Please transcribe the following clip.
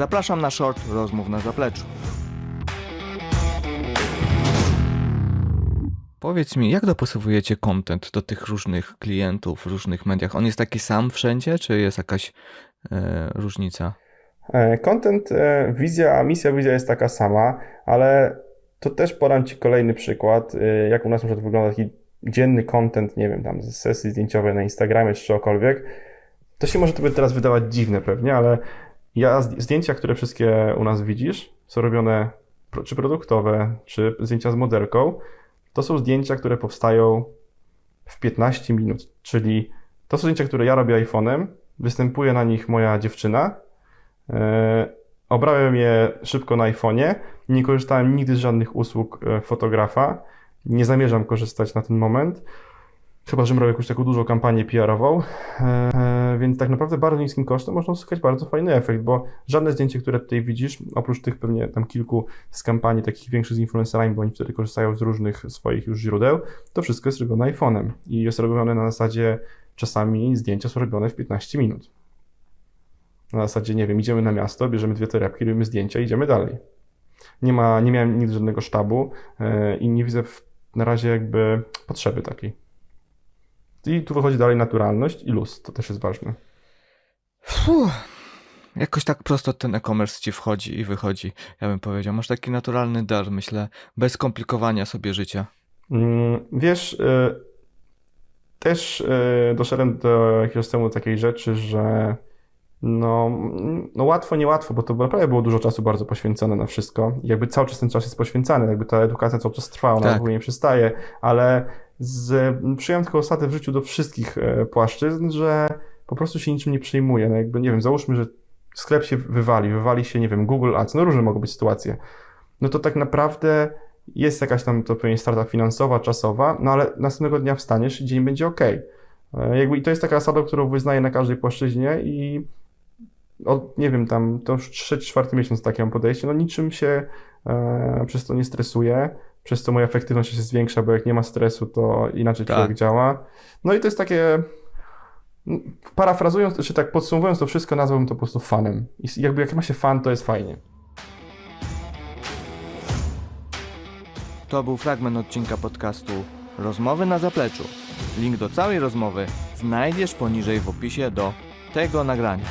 Zapraszam na short rozmów na zapleczu. Powiedz mi, jak dopasowujecie content do tych różnych klientów w różnych mediach? On jest taki sam wszędzie, czy jest jakaś e, różnica? E, Content, e, wizja, misja, wizja jest taka sama, ale to też podam Ci kolejny przykład, e, jak u nas na przykład wygląda taki dzienny content, nie wiem, tam z sesji zdjęciowej na Instagramie czy czegokolwiek. To się może Tobie teraz wydawać dziwne pewnie, ale ja zd- zdjęcia, które wszystkie u nas widzisz, są robione czy produktowe, czy zdjęcia z modelką, to są zdjęcia, które powstają w 15 minut, czyli to są zdjęcia, które ja robię iPhone'em, występuje na nich moja dziewczyna, E, Obrałem je szybko na iPhone'ie. Nie korzystałem nigdy z żadnych usług e, fotografa. Nie zamierzam korzystać na ten moment. Chyba, że robię jakąś taką dużą kampanię PR-ową. E, Więc tak naprawdę bardzo niskim kosztem można uzyskać bardzo fajny efekt, bo żadne zdjęcie, które tutaj widzisz, oprócz tych pewnie tam kilku z kampanii takich większych z influencerami, bo oni wtedy korzystają z różnych swoich już źródeł, to wszystko jest robione iPhone'em. I jest robione na zasadzie, czasami zdjęcia są robione w 15 minut. Na zasadzie, nie wiem, idziemy na miasto, bierzemy dwie torebki, robimy zdjęcia i idziemy dalej. Nie ma, nie miałem nigdy żadnego sztabu e, i nie widzę w, na razie jakby potrzeby takiej. I tu wychodzi dalej naturalność i luz, to też jest ważne. Fuh. Jakoś tak prosto ten e-commerce ci wchodzi i wychodzi, ja bym powiedział. Masz taki naturalny dar, myślę, bez komplikowania sobie życia. Mm, Wiesz, e, też e, doszedłem do jakiegoś temu takiej rzeczy, że no, no łatwo, niełatwo, bo to naprawdę było dużo czasu bardzo poświęcone na wszystko. Jakby cały czas ten czas jest poświęcany, jakby ta edukacja cały czas trwa, ona Tak. w ogóle nie przestaje, ale z, przyjąłem taką osadę w życiu do wszystkich e, płaszczyzn, że po prostu się niczym nie przejmuję. No jakby, nie wiem, załóżmy, że sklep się wywali, wywali się, nie wiem, Google Ads, no różne mogą być sytuacje. No to tak naprawdę jest jakaś tam, to pewnie strata finansowa, czasowa, no ale następnego dnia wstaniesz i dzień będzie ok. Jakby, I to jest taka zasada, którą wyznaję na każdej płaszczyźnie i od, nie wiem, tam to już trzeci, czwarty miesiąc takie mam podejście, no niczym się e, przez to nie stresuję, przez co moja efektywność się zwiększa, bo jak nie ma stresu, to inaczej Tak. człowiek działa. No i to jest takie, parafrazując, czy tak podsumowując to wszystko, nazwałbym to po prostu fanem. I jakby jak ma się fan, to jest fajnie. To był fragment odcinka podcastu Rozmowy na zapleczu. Link do całej rozmowy znajdziesz poniżej w opisie do tego nagrania.